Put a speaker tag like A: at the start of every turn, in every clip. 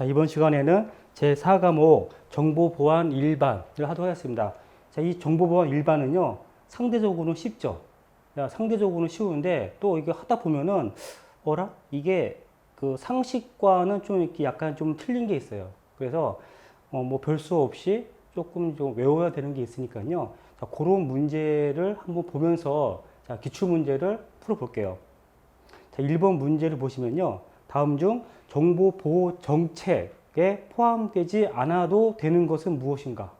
A: 자, 이번 시간에는 제4과목 정보보안 일반을 하도록 하겠습니다. 자, 이 정보보안 일반은요, 상대적으로는 쉽죠. 상대적으로는 쉬운데 또 이게 하다 보면은, 어라? 이게 그 상식과는 좀 이렇게 약간 좀 틀린 게 있어요. 그래서 어, 뭐 별수 없이 조금 좀 외워야 되는 게 있으니까요. 자, 그런 문제를 한번 보면서 자, 기출 문제를 풀어볼게요. 자, 1번 문제를 보시면요. 다음 중 정보 보호 정책에 포함되지 않아도 되는 것은 무엇인가?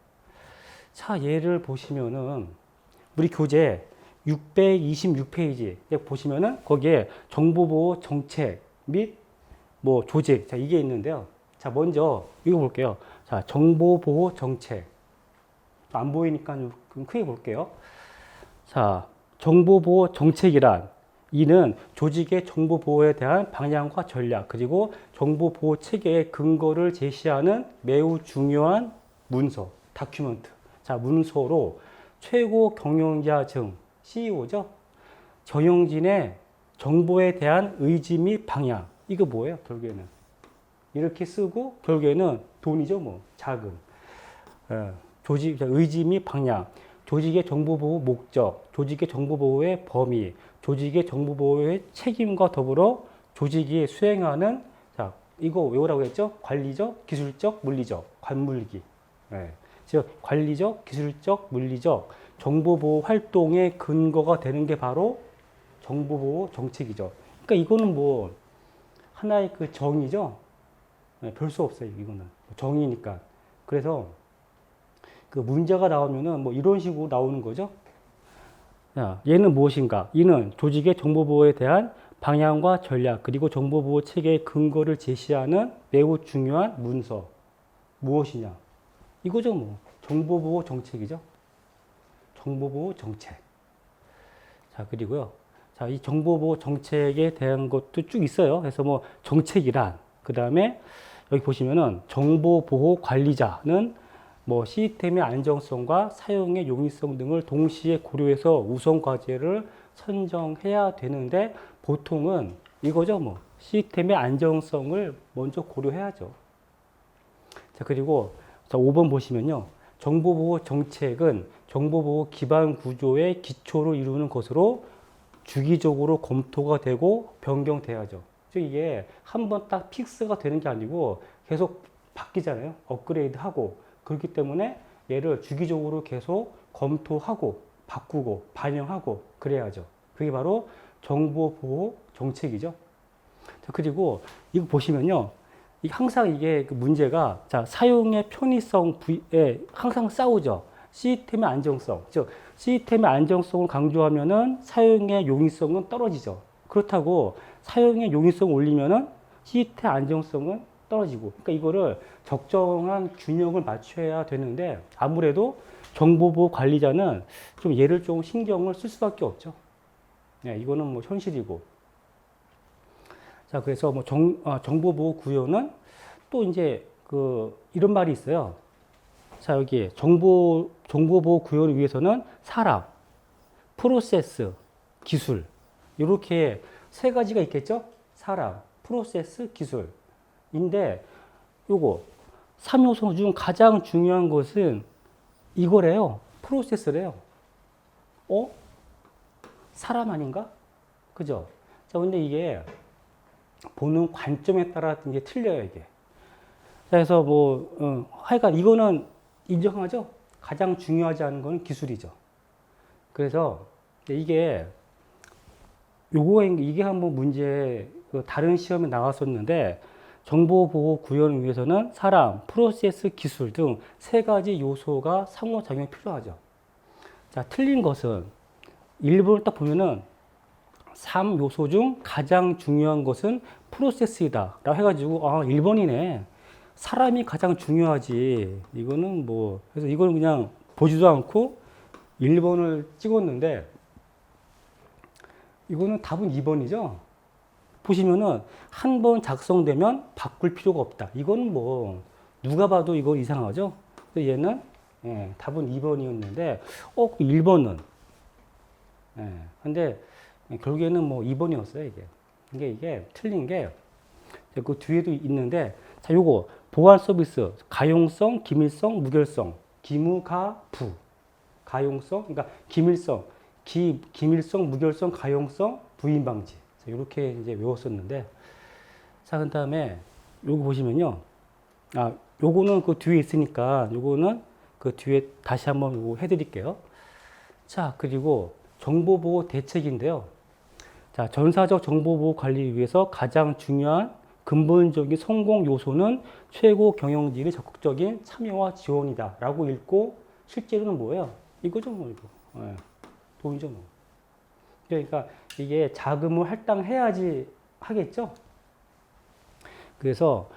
A: 자, 예를 보시면은 우리 교재 626페이지 보시면은 거기에 정보 보호 정책 및 뭐 조직 자 이게 있는데요. 자, 먼저 이거 볼게요. 자, 정보 보호 정책. 안 보이니까 좀 크게 볼게요. 자, 정보 보호 정책이란 이는 조직의 정보 보호에 대한 방향과 전략 그리고 정보 보호 체계의 근거를 제시하는 매우 중요한 문서, 다큐멘트. 자, 문서로 최고 경영자층 CEO죠. 경영진의 정보에 대한 의지 및 방향. 이거 뭐예요, 결국에는? 이렇게 쓰고 결국에는 돈이죠, 뭐. 자금. 예, 조직 의지 및 방향. 조직의 정보보호 목적, 조직의 정보보호의 범위, 조직의 정보보호의 책임과 더불어 조직이 수행하는 자 이거 외우라고 했죠? 관리적, 기술적, 물리적, 관물기. 네. 즉 관리적, 기술적, 물리적 정보보호 활동의 근거가 되는 게 바로 정보보호 정책이죠. 그러니까 이거는 뭐 하나의 그 정의죠. 네, 별수 없어요. 이거는 정의니까. 그래서 그 문제가 나오면은 뭐 이런 식으로 나오는 거죠. 야, 얘는 무엇인가? 이는 조직의 정보보호에 대한 방향과 전략, 그리고 정보보호 체계의 근거를 제시하는 매우 중요한 문서. 무엇이냐? 이거죠, 뭐. 정보보호 정책이죠. 정보보호 정책. 자, 그리고요. 자, 이 정보보호 정책에 대한 것도 쭉 있어요. 그래서 뭐 정책이란, 그 다음에 여기 보시면은 정보보호 관리자는 뭐 시스템의 안정성과 사용의 용이성 등을 동시에 고려해서 우선 과제를 선정해야 되는데 보통은 이거죠 뭐 시스템의 안정성을 먼저 고려해야죠. 자 그리고 자 5번 보시면요 정보보호 정책은 정보보호 기반 구조의 기초를 이루는 것으로 주기적으로 검토가 되고 변경돼야죠. 즉 이게 한 번 딱 픽스가 되는 게 아니고 계속 바뀌잖아요. 업그레이드하고 그렇기 때문에 얘를 주기적으로 계속 검토하고 바꾸고 반영하고 그래야죠. 그게 바로 정보 보호 정책이죠. 자, 그리고 이거 보시면요. 항상 이게 그 문제가 자, 사용의 편의성 부에 예, 항상 싸우죠. 시스템의 안정성. 즉 시스템의 안정성을 강조하면은 사용의 용이성은 떨어지죠. 그렇다고 사용의 용이성 올리면은 시스템 안정성은 떨어지고. 그러니까 이거를 적정한 균형을 맞춰야 되는데 아무래도 정보보호 관리자는 좀 얘를 좀 신경을 쓸 수밖에 없죠. 네, 이거는 뭐 현실이고. 자, 그래서 뭐 정, 아, 정보보호 구현은 또 이제 그 이런 말이 있어요. 자, 여기 정보, 정보보호 구현을 위해서는 사람, 프로세스, 기술. 이렇게 세 가지가 있겠죠? 사람, 프로세스, 기술. 인데 요거 3요소 중 가장 중요한 것은 이거래요. 프로세스래요. 어? 사람 아닌가? 그죠? 자, 근데 이게 보는 관점에 따라 이게 틀려요, 이게. 자, 그래서 뭐, 어, 하여간 이거는 인정하죠? 가장 중요하지 않은 건 기술이죠. 그래서 이게, 요거, 이게 한 번 문제, 그 다른 시험에 나왔었는데, 정보보호구현을 위해서는 사람, 프로세스, 기술 등 세 가지 요소가 상호작용이 필요하죠. 자, 틀린 것은 일부를 딱 보면은 3요소 중 가장 중요한 것은 프로세스이다. 라고 해가지고, 아, 1번이네. 사람이 가장 중요하지. 이거는 뭐, 그래서 이거는 그냥 보지도 않고 1번을 찍었는데, 이거는 답은 2번이죠. 보시면은 한 번 작성되면 바꿀 필요가 없다. 이건 뭐 누가 봐도 이거 이상하죠? 그래서 얘는 예, 답은 2번이었는데 어 1번은 예, 근데 결국에는 뭐 2번이었어요, 이게. 이게 이게 틀린 게 그 뒤에도 있는데 자, 요거 보안 서비스 가용성, 기밀성, 무결성. 기무가부. 가용성, 그러니까 기밀성, 기, 기밀성, 무결성, 가용성, 부인 방지. 이렇게 이제 외웠었는데 자, 그 다음에 요거 보시면요. 아, 요거는 그 뒤에 있으니까 요거는 그 뒤에 다시 한번 요거 해드릴게요. 자, 그리고 정보보호 대책인데요. 자, 전사적 정보보호 관리 위해서 가장 중요한 근본적인 성공 요소는 최고 경영진의 적극적인 참여와 지원이다. 라고 읽고 실제로는 뭐예요? 이거죠, 뭐, 이거. 예. 돈이죠, 뭐. 그러니까 이게 자금을 할당해야지 하겠죠. 그래서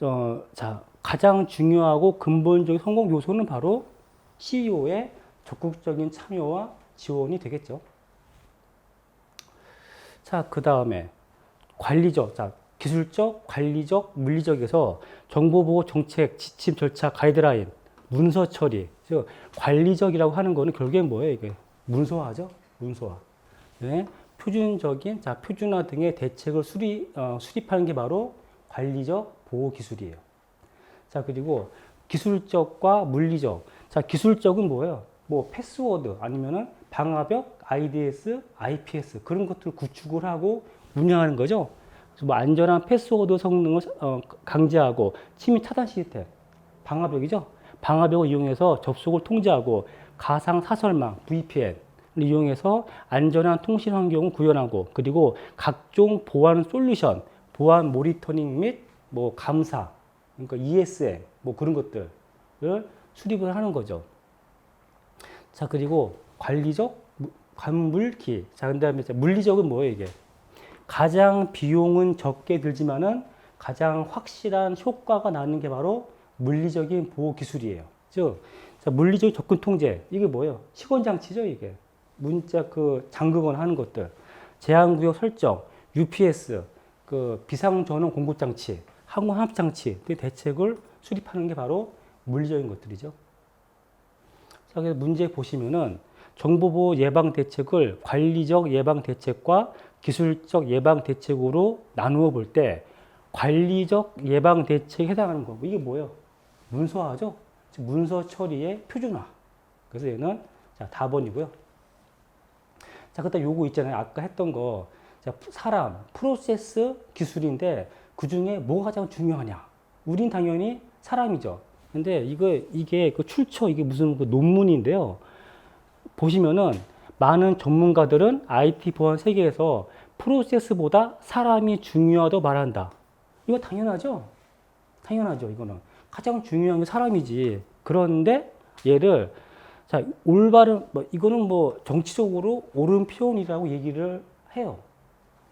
A: 어, 자 가장 중요하고 근본적인 성공 요소는 바로 CEO의 적극적인 참여와 지원이 되겠죠. 자, 그 다음에 관리적, 자, 기술적, 관리적, 물리적에서 정보보호 정책, 지침, 절차, 가이드라인, 문서 처리. 즉, 관리적이라고 하는 거는 결국엔 뭐예요? 이게 문서화죠? 문서화. 네. 표준적인 자 표준화 등의 대책을 수립 어, 수립하는 게 바로 관리적 보호 기술이에요. 자 그리고 기술적과 물리적. 자 기술적은 뭐예요? 뭐 패스워드 아니면은 방화벽, IDS, IPS 그런 것들을 구축을 하고 운영하는 거죠. 뭐 안전한 패스워드 성능을 어, 강제하고 침입 차단 시스템, 방화벽이죠. 방화벽을 이용해서 접속을 통제하고 가상 사설망 VPN 이용해서 안전한 통신 환경을 구현하고 그리고 각종 보안 솔루션, 보안 모니터링 및 뭐 감사, 그러니까 ESM 뭐 그런 것들을 수립을 하는 거죠. 자 그리고 관리적 관물기. 자 그다음에 물리적은 뭐예요 이게? 가장 비용은 적게 들지만은 가장 확실한 효과가 나는 게 바로 물리적인 보호 기술이에요. 즉, 물리적 접근 통제. 이게 뭐예요? 시건 장치죠, 이게. 문자 그잠그거 하는 것들, 제한구역 설정, UPS, 그 비상전원 공급장치, 항공 합장치 등 대책을 수립하는 게 바로 물리적인 것들이죠. 자, 그래서 문제 보시면은 정보보호 예방 대책을 관리적 예방 대책과 기술적 예방 대책으로 나누어 볼 때 관리적 예방 대책에 해당하는 거고 이게 뭐예요? 문서화죠. 문서 처리의 표준화. 그래서 얘는 자, 4번이고요. 자, 그때 요거 있잖아요. 아까 했던 거. 자, 사람, 프로세스 기술인데 그 중에 뭐가 가장 중요하냐? 우린 당연히 사람이죠. 근데 이거, 이게 그 출처, 이게 무슨 그 논문인데요. 보시면은 많은 전문가들은 IT 보안 세계에서 프로세스보다 사람이 중요하다고 말한다. 이거 당연하죠? 당연하죠, 이거는. 가장 중요한 게 사람이지. 그런데 얘를 자, 올바른, 뭐, 이거는 뭐, 정치적으로 옳은 표현이라고 얘기를 해요.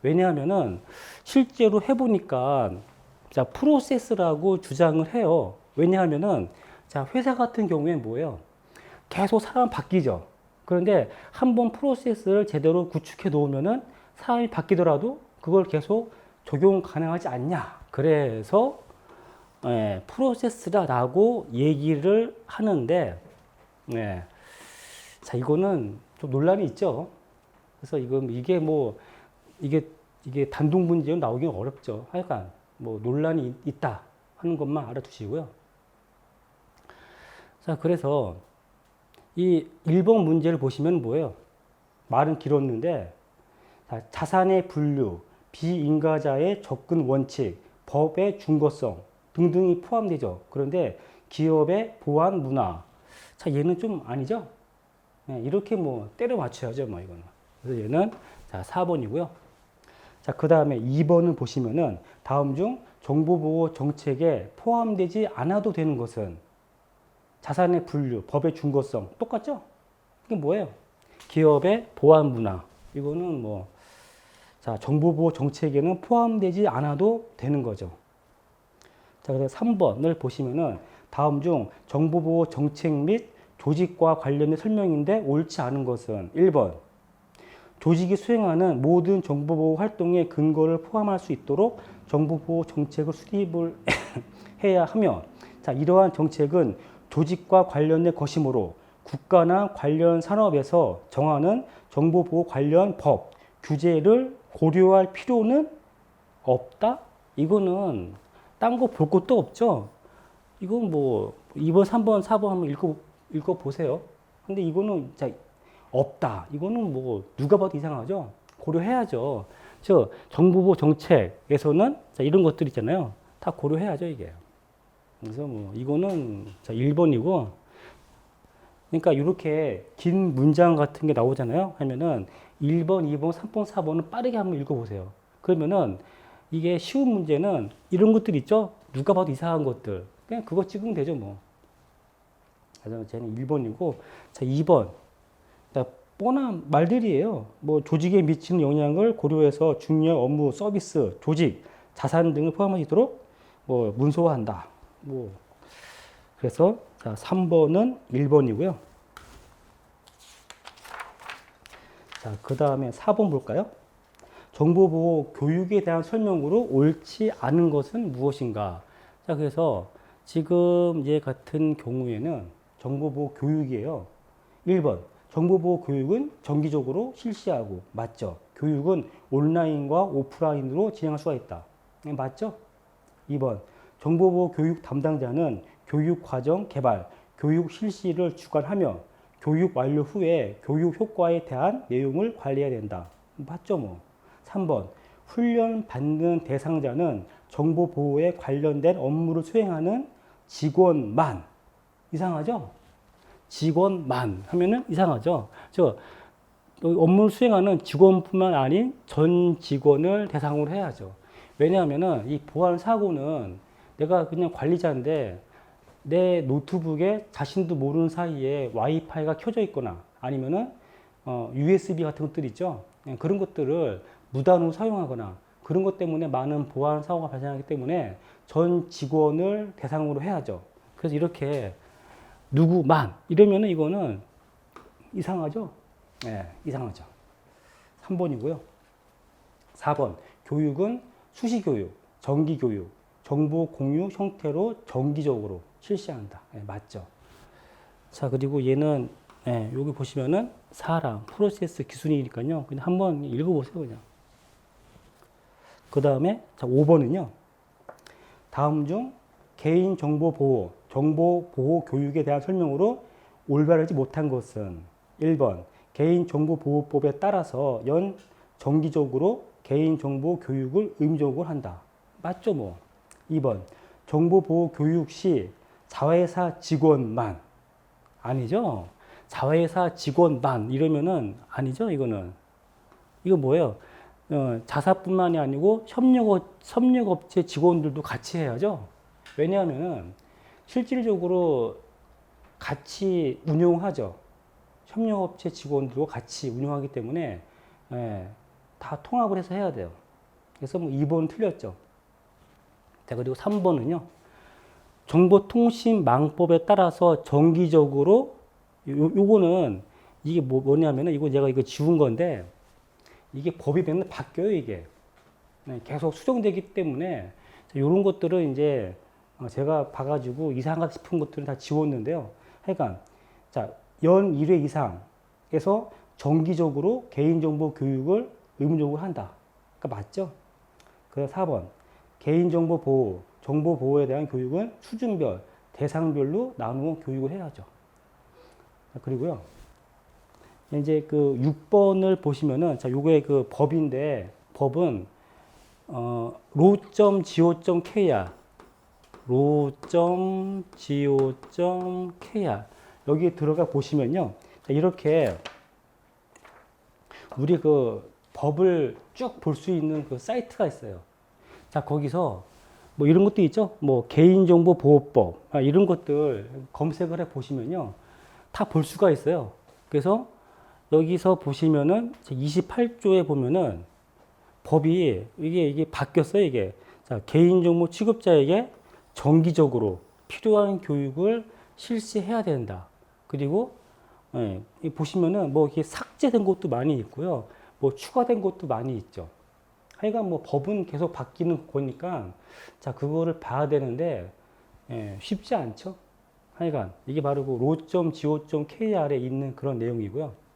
A: 왜냐하면은, 실제로 해보니까, 자, 프로세스라고 주장을 해요. 왜냐하면은, 자, 회사 같은 경우엔 뭐예요? 계속 사람 바뀌죠. 그런데 한번 프로세스를 제대로 구축해 놓으면은 사람이 바뀌더라도 그걸 계속 적용 가능하지 않냐. 그래서 예, 프로세스라고 얘기를 하는데 예, 자, 이거는 좀 논란이 있죠. 그래서 이건 이게 뭐, 이게, 이게 단독 문제는 나오긴 어렵죠. 하여간, 뭐, 논란이 있다 하는 것만 알아두시고요. 자, 그래서 이 1번 문제를 보시면 뭐예요? 말은 길었는데, 자산의 분류, 비인가자의 접근 원칙, 법의 중거성 등등이 포함되죠. 그런데 기업의 보안 문화. 자, 얘는 좀 아니죠? 예, 이렇게 뭐 때려 맞춰야죠, 뭐 이거는. 그래서 얘는 자 4번이고요. 자그 다음에 2번을 보시면은 다음 중 정보보호 정책에 포함되지 않아도 되는 것은 자산의 분류, 법의 중거성 똑같죠? 이게 뭐예요? 기업의 보안 문화 이거는 뭐 자, 정보보호 정책에는 포함되지 않아도 되는 거죠. 자, 그래서 3번을 보시면은 다음 중 정보보호 정책 및 조직과 관련된 설명인데 옳지 않은 것은 1번 조직이 수행하는 모든 정보보호 활동의 근거를 포함할 수 있도록 정보보호 정책을 수립을 해야 하며 자, 이러한 정책은 조직과 관련된 것이므로 국가나 관련 산업에서 정하는 정보보호 관련 법, 규제를 고려할 필요는 없다? 이거는 딴 거 볼 것도 없죠? 이건 뭐 2번, 3번, 4번 한번 읽어 읽어보세요. 근데 이거는 자, 없다. 이거는 뭐 누가 봐도 이상하죠. 고려해야죠. 저 정부보 정책에서는 자, 이런 것들 있잖아요. 다 고려해야죠 이게. 그래서 뭐 이거는 자, 1번이고 그러니까 이렇게 긴 문장 같은 게 나오잖아요. 하면은 1번, 2번, 3번, 4번은 빠르게 한번 읽어보세요. 그러면은 이게 쉬운 문제는 이런 것들 있죠? 누가 봐도 이상한 것들. 그냥 그거 찍으면 되죠, 뭐. 가장 쟤는 1번이고 자 2번 그러니까 뻔한 말들이에요. 뭐 조직에 미치는 영향을 고려해서 중요 업무, 서비스, 조직, 자산 등을 포함하도록 뭐 문서화한다. 뭐 그래서 자 3번은 1번이고요. 자, 그다음에 4번 볼까요? 정보보호 교육에 대한 설명으로 옳지 않은 것은 무엇인가? 자, 그래서 지금 이 같은 경우에는 정보보호 교육이에요. 1번 정보보호 교육은 정기적으로 실시하고 맞죠. 교육은 온라인과 오프라인으로 진행할 수가 있다. 네, 맞죠? 2번 정보보호 교육 담당자는 교육 과정 개발, 교육 실시를 주관하며 교육 완료 후에 교육 효과에 대한 내용을 관리해야 된다. 맞죠 뭐. 3번 훈련 받는 대상자는 정보 보호에 관련된 업무를 수행하는 직원만 이상하죠? 직원만 하면은 이상하죠. 저 업무를 수행하는 직원뿐만 아닌 전 직원을 대상으로 해야죠. 왜냐하면은 이 보안 사고는 내가 그냥 관리자인데 내 노트북에 자신도 모르는 사이에 와이파이가 켜져 있거나 아니면은 어, USB 같은 것들 있죠. 예, 그런 것들을 무단으로 사용하거나 그런 것 때문에 많은 보안 사고가 발생하기 때문에 전 직원을 대상으로 해야죠. 그래서 이렇게 누구만 이러면 이거는 이상하죠? 예, 네, 이상하죠. 3번이고요. 4번 교육은 수시 교육, 정기 교육, 정보 공유 형태로 정기적으로 실시한다. 네, 맞죠? 자 그리고 얘는 네, 여기 보시면은 사람 프로세스 기순이니까요. 그냥 한번 읽어보세요 그냥. 그 다음에 자 5번은요. 다음 중 개인정보 보호, 정보 보호 교육에 대한 설명으로 올바르지 못한 것은 1번 개인정보보호법에 따라서 연 정기적으로 개인정보 교육을 의무적으로 한다. 맞죠 뭐. 2번 정보보호 교육 시 자회사 직원만 아니죠? 자회사 직원만 이러면은 아니죠 이거는 이거 뭐예요? 어, 자사뿐만이 아니고 협력 협력업체 직원들도 같이 해야죠. 왜냐하면 실질적으로 같이 운용하죠. 협력업체 직원들과 같이 운영하기 때문에 예, 다 통합을 해서 해야 돼요. 그래서 뭐 2번 틀렸죠. 자, 그리고 3번은요. 정보통신망법에 따라서 정기적으로 요, 요거는 이게 뭐, 뭐냐면은 이거 제가 이거 지운 건데 이게 법이 되면 바뀌어요, 이게. 네, 계속 수정되기 때문에 이런 것들은 이제 어, 제가 봐가지고 이상하다 싶은 것들은 다 지웠는데요. 하여간 자, 연 1회 이상에서 정기적으로 개인정보 교육을 의무적으로 한다. 그니까 맞죠? 그 4번 개인정보 보호, 정보 보호에 대한 교육은 수준별, 대상별로 나누어 교육을 해야죠. 그리고요. 이제 그 6번을 보시면은 자, 요게 그 법인데 법은 어, 로.go.kr ro.go.kr 여기 들어가 보시면요. 이렇게 우리 그 법을 쭉 볼 수 있는 그 사이트가 있어요. 자, 거기서 뭐 이런 것도 있죠. 뭐 개인정보 보호법 아, 이런 것들 검색을 해 보시면요. 다 볼 수가 있어요. 그래서 여기서 보시면은 28조에 보면은 법이 이게 이게 바뀌었어요, 이게. 자, 개인정보 취급자에게 정기적으로 필요한 교육을 실시해야 된다. 그리고 예, 보시면은 뭐 이게 삭제된 것도 많이 있고요. 뭐 추가된 것도 많이 있죠. 하여간 뭐 법은 계속 바뀌는 거니까 자 그거를 봐야 되는데 예, 쉽지 않죠. 하여간 이게 바로 그 로.go.kr에 있는 그런 내용이고요.